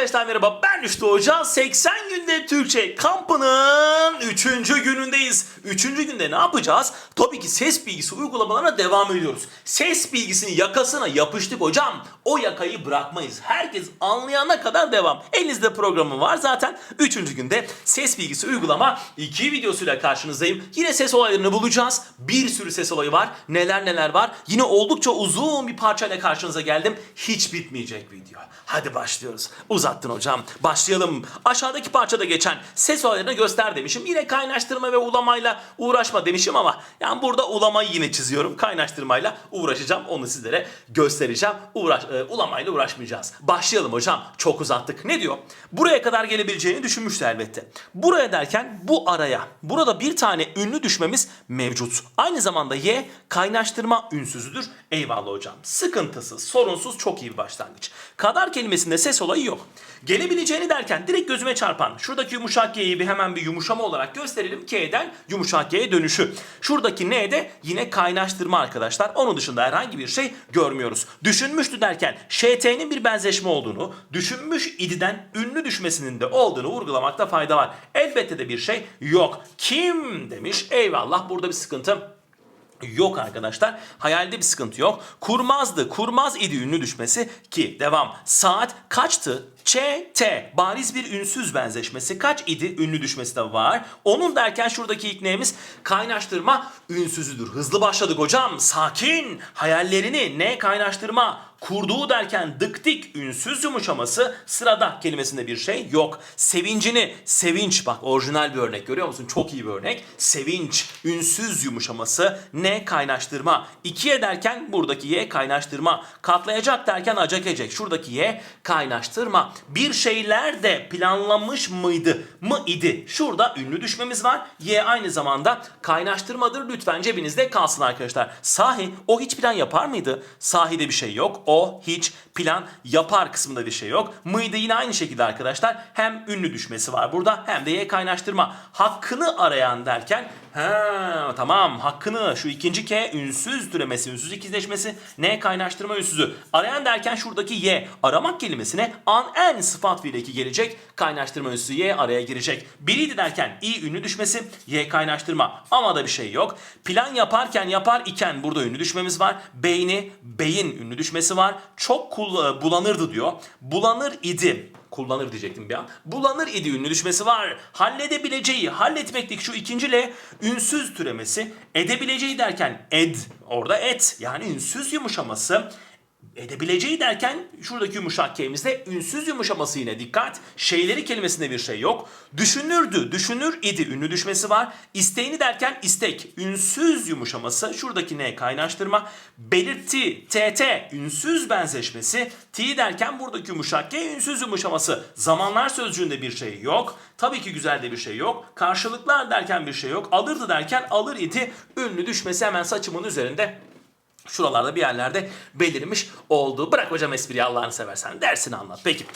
Arkadaşlar merhaba ben Rüştü Hoca 80 günde Türkçe kampının 3. günündeyiz. 3. günde ne yapacağız? Tabii ki ses bilgisi uygulamalarına devam ediyoruz. Ses bilgisini yakasına yapıştık hocam. O yakayı bırakmayız. Herkes anlayana kadar devam. Elinizde programı var zaten. 3. günde ses bilgisi uygulama 2 videosuyla karşınızdayım. Yine ses olaylarını bulacağız. Bir sürü ses olayı var. Neler neler var. Yine oldukça uzun bir parçayla karşınıza geldim. Hiç bitmeyecek video. Hadi başlıyoruz. Uzattın hocam. Başlayalım. Aşağıdaki parçada geçen ses olaylarını göster demişim. Yine kaynaştırma ve ulamayla uğraşma demişim ama yani burada ulamayı yine çiziyorum. Kaynaştırmayla uğraşacağım. Onu sizlere göstereceğim. Uğraş, e, ulamayla uğraşmayacağız. Başlayalım hocam. Çok uzattık. Ne diyor? Buraya kadar gelebileceğini düşünmüştü elbette. Buraya derken bu araya. Burada bir tane ünlü düşmemiz mevcut. Aynı zamanda Y kaynaştırma ünsüzüdür. Eyvallah hocam. Sıkıntısız, sorunsuz çok iyi bir başlangıç. Kadar kelimesinde ses olayı yok. Gelebileceğini derken direkt gözüme çarpan şuradaki yumuşak Y'yi bir hemen bir yumuşama olarak gösterelim. K'den yumuşak Y'ye dönüşü. Şuradaki N'de yine kaynaştırma arkadaşlar. Onun dışında herhangi bir şey görmüyoruz. Düşünmüştü derken ŞT'nin bir benzeşme olduğunu, düşünmüş ididen ünlü düşmesinin de olduğunu vurgulamakta fayda var. Elbette de bir şey yok. Kim demiş? Eyvallah burada bir sıkıntı Yok arkadaşlar. Hayalde bir sıkıntı yok. Kurmazdı. Kurmaz idi ünlü düşmesi ki devam. Saat kaçtı? Ç, T. Bariz bir ünsüz benzeşmesi. Kaç idi? Ünlü düşmesi de var. Onun derken şuradaki ilk neyimiz? Kaynaştırma ünsüzüdür. Hızlı başladık hocam. Sakin. Hayallerini ne kaynaştırma? Kurduğu derken dık dik ünsüz yumuşaması sırada kelimesinde bir şey yok. Sevincini, sevinç bak orijinal bir örnek görüyor musun? Çok iyi bir örnek. Sevinç, ünsüz yumuşaması ne kaynaştırma. İkiye derken buradaki y kaynaştırma. Katlayacak derken acak. Şuradaki y kaynaştırma. Bir şeyler de planlanmış mıydı? Mı idi? Şurada ünlü düşmemiz var. Y aynı zamanda kaynaştırmadır. Lütfen cebinizde kalsın arkadaşlar. Sahi o hiç plan yapar mıydı? Sahide bir şey yok. O hiç plan yapar kısmında bir şey yok. Mıydı yine aynı şekilde arkadaşlar. Hem ünlü düşmesi var burada hem de y kaynaştırma. Hakkını arayan derken Ha tamam hakkını şu ikinci K ünsüz türemesi, ünsüz ikizleşmesi, N kaynaştırma ünsüzü. Arayan derken şuradaki Y aramak kelimesine an en sıfat fiili gelecek. Kaynaştırma ünsüzü Y araya girecek. Biriydi derken i ünlü düşmesi, Y kaynaştırma. Ama da bir şey yok. Plan yaparken yapar iken burada ünlü düşmemiz var. Beyni, beyin ünlü düşmesi var. Çok kul- bulanırdı diyor. Bulanır idi kullanır diyecektim bir an. Bulanır idi ünlü düşmesi var. Halledebileceği, halletmektik şu ikinci L ünsüz türemesi. Edebileceği derken ed, orada et yani ünsüz yumuşaması. Edebileceği derken şuradaki yumuşak K'mizde ünsüz yumuşaması yine dikkat. Şeyleri kelimesinde bir şey yok. Düşünürdü, düşünür idi ünlü düşmesi var. İsteğini derken istek, ünsüz yumuşaması. Şuradaki ne kaynaştırma. Belirtti, tt, ünsüz benzeşmesi. T derken buradaki yumuşak K ünsüz yumuşaması. Zamanlar sözcüğünde bir şey yok. Tabii ki güzel de bir şey yok. Karşılıklar derken bir şey yok. Alırdı derken alır idi. Ünlü düşmesi hemen saçımın üzerinde şuralarda bir yerlerde belirmiş oldu. Bırak hocam espriyi Allah'ını seversen dersini anlat. Peki.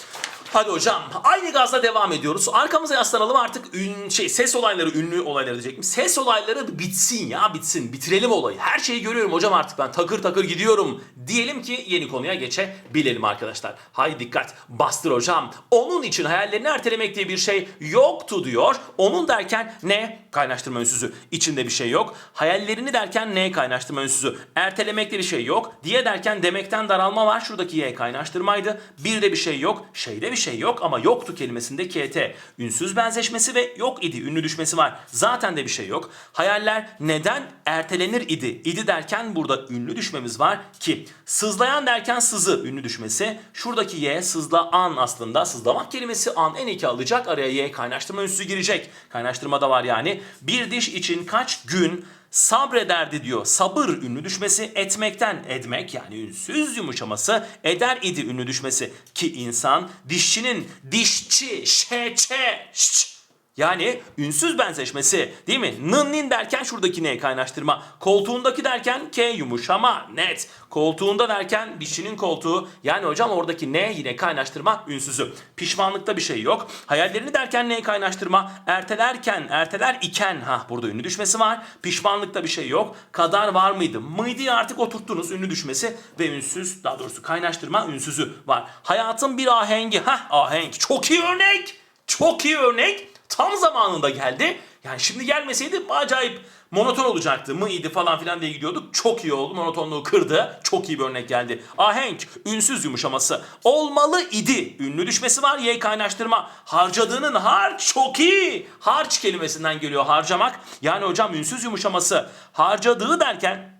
Hadi hocam aynı gazla devam ediyoruz. Arkamıza yaslanalım artık ün, şey ses olayları, ünlü olayları diyecektim. Ses olayları bitsin ya bitsin. Bitirelim olayı. Her şeyi görüyorum hocam artık ben takır takır gidiyorum. Diyelim ki yeni konuya geçebilelim arkadaşlar. Hay dikkat bastır hocam. Onun için hayallerini ertelemek diye bir şey yoktu diyor. Onun derken ne? Kaynaştırma ünsüzü. İçinde bir şey yok. Hayallerini derken ne? Kaynaştırma ünsüzü. Ertelemekte bir şey yok. Diye derken demekten daralma var. Şuradaki y kaynaştırmaydı. Bir de bir şey yok. Şeyde bir şey yok ama yoktu kelimesinde kt. Ünsüz benzeşmesi ve yok idi. Ünlü düşmesi var. Zaten de bir şey yok. Hayaller neden ertelenir idi? İdi derken burada ünlü düşmemiz var ki. Sızlayan derken sızı ünlü düşmesi. Şuradaki y sızla an aslında. Sızlamak kelimesi an en iki alacak. Araya y kaynaştırma ünsüzü girecek. Kaynaştırma da var yani. Bir diş için kaç gün sabrederdi diyor. Sabır ünlü düşmesi etmekten edmek yani ünsüz yumuşaması eder idi ünlü düşmesi ki insan dişçinin dişçi şeçe şç, Yani ünsüz benzeşmesi değil mi? Nın derken şuradaki ne kaynaştırma. Koltuğundaki derken K yumuşama net. Koltuğunda derken dişinin koltuğu. Yani hocam oradaki ne yine kaynaştırma ünsüzü. Pişmanlıkta bir şey yok. Hayallerini derken ne kaynaştırma. Ertelerken erteler iken ha burada ünlü düşmesi var. Pişmanlıkta bir şey yok. Kadar var mıydı? Mıydı artık oturttunuz ünlü düşmesi ve ünsüz daha doğrusu kaynaştırma ünsüzü var. Hayatın bir ahengi. Ha ahenk. Çok iyi örnek. Çok iyi örnek. Tam zamanında geldi. Yani şimdi gelmeseydi acayip monoton olacaktı. Mıydı falan filan diye gidiyorduk. Çok iyi oldu. Monotonluğu kırdı. Çok iyi bir örnek geldi. Ahenk, ünsüz yumuşaması. Olmalı idi. Ünlü düşmesi var. Y kaynaştırma. Harcadığının harç çok iyi. Harç kelimesinden geliyor harcamak. Yani hocam ünsüz yumuşaması. Harcadığı derken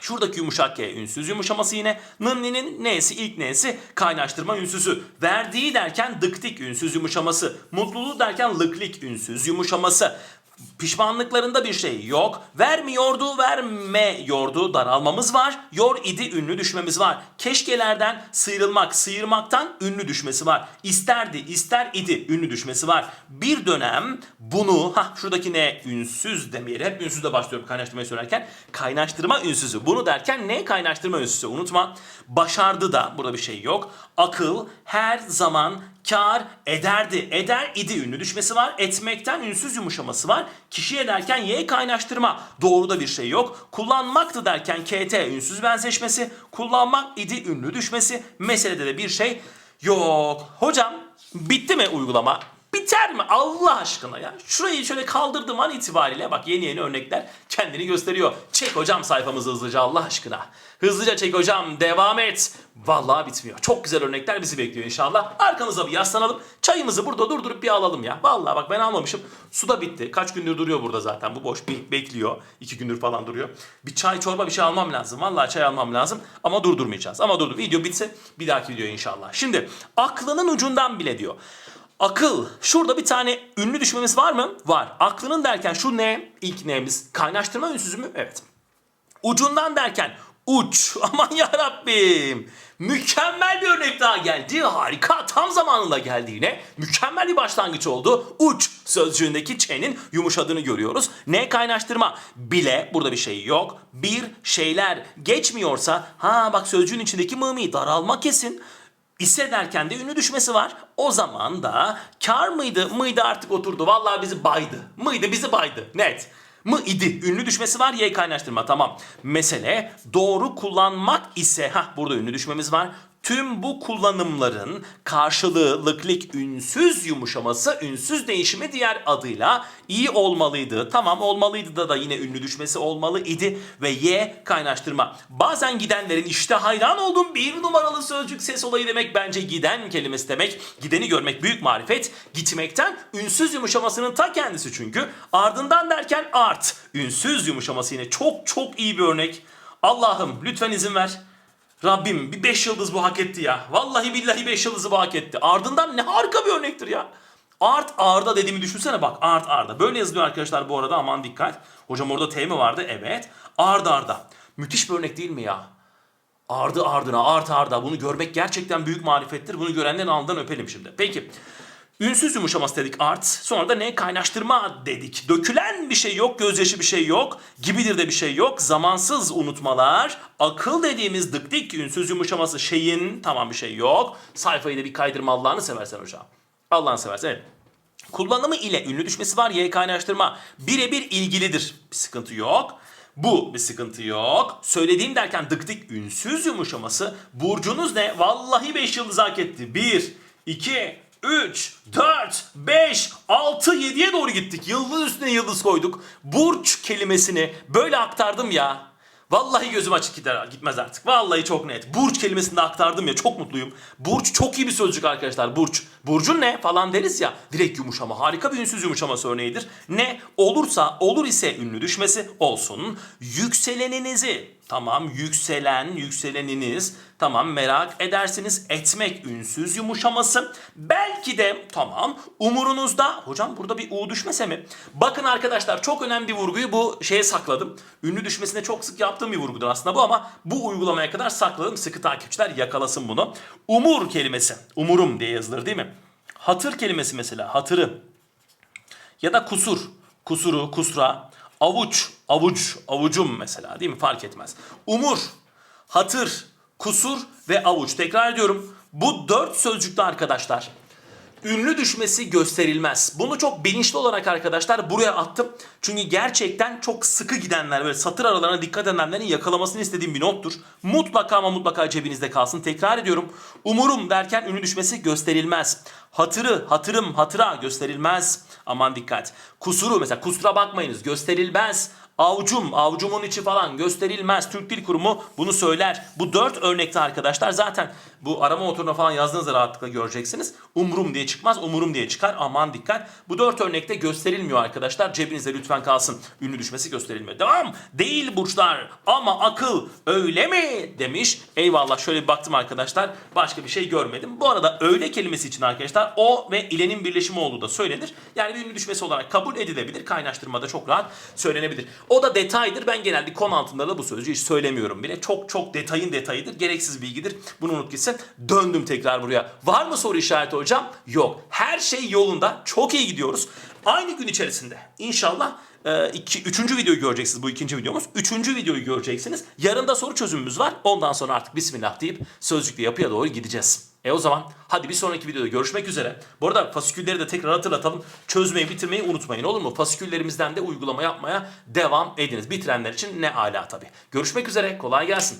Şuradaki yumuşak G ünsüz yumuşaması yine. Nın ninin nesi ilk nesi kaynaştırma ünsüzü. Verdiği derken dıktik ünsüz yumuşaması. Mutluluğu derken lıklik ünsüz yumuşaması. Pişmanlıklarında bir şey yok. Vermiyordu, vermeyordu. Daralmamız var. Yor idi ünlü düşmemiz var. Keşkelerden sıyrılmak, sıyırmaktan ünlü düşmesi var. İsterdi, ister idi ünlü düşmesi var. Bir dönem bunu, ha şuradaki ne ünsüz demeyelim. Hep ünsüzle başlıyorum kaynaştırmayı söylerken. Kaynaştırma ünsüzü. Bunu derken ne kaynaştırma ünsüzü? Unutma. Başardı da burada bir şey yok. Akıl her zaman kar ederdi. Eder idi ünlü düşmesi var. Etmekten ünsüz yumuşaması var. Kişi ederken y kaynaştırma. Doğruda bir şey yok. Kullanmaktı derken kt ünsüz benzeşmesi. Kullanmak idi ünlü düşmesi. Meselede de bir şey yok. Hocam bitti mi uygulama? Biter mi Allah aşkına ya? Şurayı şöyle kaldırdığım an itibariyle bak yeni yeni örnekler kendini gösteriyor. Çek hocam sayfamızı hızlıca Allah aşkına. Hızlıca çek hocam devam et. Vallahi bitmiyor. Çok güzel örnekler bizi bekliyor inşallah. Arkamıza bir yaslanalım. Çayımızı burada durdurup bir alalım ya. Vallahi bak ben almamışım. Su da bitti. Kaç gündür duruyor burada zaten. Bu boş bir bekliyor. İki gündür falan duruyor. Bir çay çorba bir şey almam lazım. Vallahi çay almam lazım. Ama durdurmayacağız. Ama durdur. Video bitse bir dahaki video inşallah. Şimdi aklının ucundan bile diyor. Akıl. Şurada bir tane ünlü düşmemiz var mı? Var. Aklının derken şu ne? İlk neyimiz? Kaynaştırma ünsüzü mü? Evet. Ucundan derken uç. Aman ya Rabbim. Mükemmel bir örnek daha geldi. Harika. Tam zamanında geldi yine. Mükemmel bir başlangıç oldu. Uç sözcüğündeki ç'nin yumuşadığını görüyoruz. Ne kaynaştırma? Bile burada bir şey yok. Bir şeyler geçmiyorsa ha bak sözcüğün içindeki mımi daralma kesin. İse derken de ünlü düşmesi var. O zaman da kar mıydı? Mıydı artık oturdu. Vallahi bizi baydı. Mıydı bizi baydı. Net. Mı idi. Ünlü düşmesi var. Y kaynaştırma. Tamam. Mesele doğru kullanmak ise. ha burada ünlü düşmemiz var. Tüm bu kullanımların karşılığı lıklik ünsüz yumuşaması, ünsüz değişimi diğer adıyla iyi olmalıydı. Tamam olmalıydı da da yine ünlü düşmesi olmalı idi ve y kaynaştırma. Bazen gidenlerin işte hayran olduğum bir numaralı sözcük ses olayı demek bence giden kelimesi demek. Gideni görmek büyük marifet. Gitmekten ünsüz yumuşamasının ta kendisi çünkü. Ardından derken art. Ünsüz yumuşaması yine çok çok iyi bir örnek. Allah'ım lütfen izin ver. Rabbim bir 5 yıldız bu hak etti ya. Vallahi billahi 5 yıldızı bu hak etti. Ardından ne harika bir örnektir ya. Art arda dediğimi düşünsene bak. Art arda. Böyle yazılıyor arkadaşlar bu arada aman dikkat. Hocam orada T mi vardı? Evet. Arda arda. Müthiş bir örnek değil mi ya? Ardı ardına, art arda. Bunu görmek gerçekten büyük marifettir. Bunu görenlerin alnından öpelim şimdi. Peki. Ünsüz yumuşaması dedik art. Sonra da ne? Kaynaştırma dedik. Dökülen bir şey yok, gözyaşı bir şey yok. Gibidir de bir şey yok. Zamansız unutmalar. Akıl dediğimiz dıktik ünsüz yumuşaması şeyin tamam bir şey yok. Sayfayı da bir kaydırma Allah'ını seversen hocam. Allah'ını seversen evet. Kullanımı ile ünlü düşmesi var. Y kaynaştırma. Birebir ilgilidir. Bir sıkıntı yok. Bu bir sıkıntı yok. Söylediğim derken dıktik ünsüz yumuşaması. Burcunuz ne? Vallahi 5 yıldız hak etti. 1, 2, 3, 4, 5, 6, 7'ye doğru gittik. Yıldız üstüne yıldız koyduk. Burç kelimesini böyle aktardım ya. Vallahi gözüm açık gider, gitmez artık. Vallahi çok net. Burç kelimesini de aktardım ya çok mutluyum. Burç çok iyi bir sözcük arkadaşlar. Burç. Burcun ne falan deriz ya. Direkt yumuşama. Harika bir ünsüz yumuşaması örneğidir. Ne olursa olur ise ünlü düşmesi olsun. Yükseleninizi Tamam yükselen, yükseleniniz. Tamam merak edersiniz. Etmek ünsüz yumuşaması. Belki de tamam umurunuzda. Hocam burada bir U düşmese mi? Bakın arkadaşlar çok önemli bir vurguyu bu şeye sakladım. Ünlü düşmesine çok sık yaptığım bir vurgudur aslında bu ama bu uygulamaya kadar sakladım. Sıkı takipçiler yakalasın bunu. Umur kelimesi. Umurum diye yazılır değil mi? Hatır kelimesi mesela hatırı. ya da kusur, kusuru, kusra, avuç, avuç, avucum mesela değil mi? Fark etmez. Umur, hatır, kusur ve avuç. Tekrar ediyorum. Bu dört sözcükte arkadaşlar ünlü düşmesi gösterilmez. Bunu çok bilinçli olarak arkadaşlar buraya attım. Çünkü gerçekten çok sıkı gidenler böyle satır aralarına dikkat edenlerin yakalamasını istediğim bir nottur. Mutlaka ama mutlaka cebinizde kalsın. Tekrar ediyorum. Umurum derken ünlü düşmesi gösterilmez. Hatırı, hatırım, hatıra gösterilmez. Aman dikkat. Kusuru mesela kusura bakmayınız gösterilmez. Avucum, avucumun içi falan gösterilmez. Türk Dil Kurumu bunu söyler. Bu dört örnekte arkadaşlar zaten bu arama motoruna falan yazdığınızda rahatlıkla göreceksiniz. Umurum diye çıkmaz, umurum diye çıkar. Aman dikkat. Bu dört örnekte gösterilmiyor arkadaşlar. Cebinizde lütfen kalsın. Ünlü düşmesi gösterilmiyor. Devam. Değil burçlar ama akıl öyle mi demiş. Eyvallah şöyle bir baktım arkadaşlar. Başka bir şey görmedim. Bu arada öyle kelimesi için arkadaşlar o ve ilenin birleşimi olduğu da söylenir. Yani bir ünlü düşmesi olarak kabul edilebilir. Kaynaştırmada çok rahat söylenebilir. O da detaydır. Ben genelde konu altında da bu sözcüğü hiç söylemiyorum bile. Çok çok detayın detayıdır. Gereksiz bilgidir. Bunu unut gitsin. Döndüm tekrar buraya. Var mı soru işareti hocam? Yok. Her şey yolunda. Çok iyi gidiyoruz. Aynı gün içerisinde inşallah e, iki, üçüncü videoyu göreceksiniz. Bu ikinci videomuz. Üçüncü videoyu göreceksiniz. Yarın da soru çözümümüz var. Ondan sonra artık bismillah deyip sözcükle yapıya doğru gideceğiz. E o zaman hadi bir sonraki videoda görüşmek üzere. Bu arada fasikülleri de tekrar hatırlatalım. Çözmeyi bitirmeyi unutmayın olur mu? Fasiküllerimizden de uygulama yapmaya devam ediniz. Bitirenler için ne ala tabii. Görüşmek üzere. Kolay gelsin.